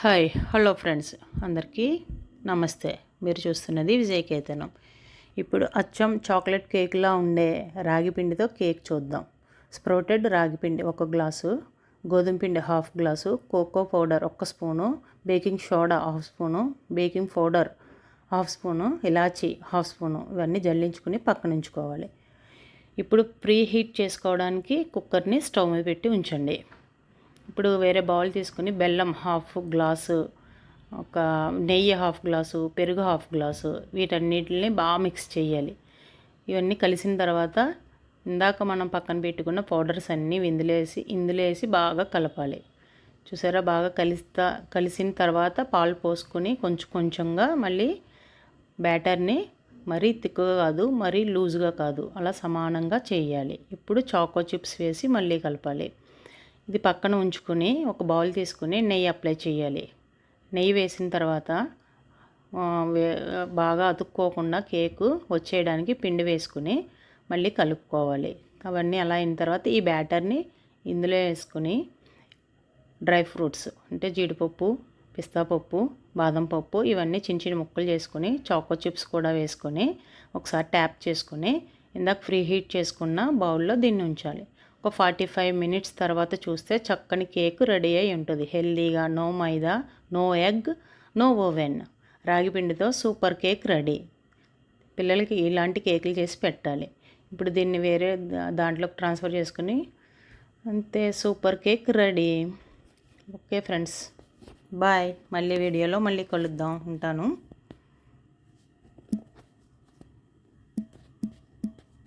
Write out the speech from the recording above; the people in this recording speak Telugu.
Hi hello friends. అందరికీ నమస్తే. మీరు చూస్తున్నది విజయకేతనం ఇప్పుడు అచ్చం చాక్లెట్ కేక్లా ఉండే రాగి పిండితో కేక్ చూద్దాం. స్ప్రౌటెడ్ రాగి పిండి ఒక గ్లాసు గోధుమ పిండి హాఫ్ గ్లాసు కోకో పౌడర్ ఒక్క spoon baking soda half spoon baking powder half spoon ఇలాచీ హాఫ్ స్పూను ఇవన్నీ జల్లించుకుని పక్కన ఉంచుకోవాలి. ఇప్పుడు ప్రీ హీట్ చేసుకోవడానికి కుక్కర్ని స్టవ్ మీద పెట్టి ఉంచండి. ఇప్పుడు వేరే బౌల్ తీసుకుని బెల్లం హాఫ్ గ్లాసు ఒక నెయ్యి హాఫ్ గ్లాసు పెరుగు హాఫ్ గ్లాసు వీటన్నిటిని బాగా మిక్స్ చేయాలి. ఇవన్నీ కలిసిన తర్వాత ఇందాక మనం పక్కన పెట్టుకున్న పౌడర్స్ అన్నీ ఇందులో వేసి ఇందులో వేసి బాగా కలపాలి. చూసారా? బాగా కలిస్తా కలిసిన తర్వాత పాలు పోసుకొని కొంచెం కొంచెంగా మళ్ళీ బ్యాటర్ని మరీ తిక్కుగా కాదు మరీ లూజ్గా కాదు అలా సమానంగా చేయాలి. ఇప్పుడు చాకో చిప్స్ వేసి మళ్ళీ కలపాలి. ఇది పక్కన ఉంచుకొని ఒక బౌల్ తీసుకుని నెయ్యి అప్లై చేయాలి. నెయ్యి వేసిన తర్వాత బాగా అతుక్కోకుండా కేకు వచ్చేయడానికి పిండి వేసుకుని మళ్ళీ కలుపుకోవాలి. అవన్నీ అలా అయిన తర్వాత ఈ బ్యాటర్ని ఇందులో వేసుకుని డ్రై ఫ్రూట్స్ అంటే జీడిపప్పు పిస్తా పప్పు బాదం పప్పు ఇవన్నీ చిన్న చిన్న ముక్కలు చేసుకొని చాకో చిప్స్ కూడా వేసుకొని ఒకసారి ట్యాప్ చేసుకొని ఇందాక ఫ్రీ హీట్ చేసుకున్న బౌల్లో దీన్ని ఉంచాలి. ఒక ఫార్టీ ఫైవ్ మినిట్స్ తర్వాత చూస్తే చక్కని కేక్ రెడీ అయి ఉంటుంది. హెల్దీగా no maida no egg no oven. రాగి పిండితో సూపర్ కేక్ రెడీ. పిల్లలకి ఇలాంటి కేకులు చేసి పెట్టాలి. ఇప్పుడు దీన్ని వేరే దాంట్లోకి ట్రాన్స్ఫర్ చేసుకుని అంతే super cake ready. Okay friends bye. మళ్ళీ వీడియోలో మళ్ళీ కలుద్దాం. ఉంటాను.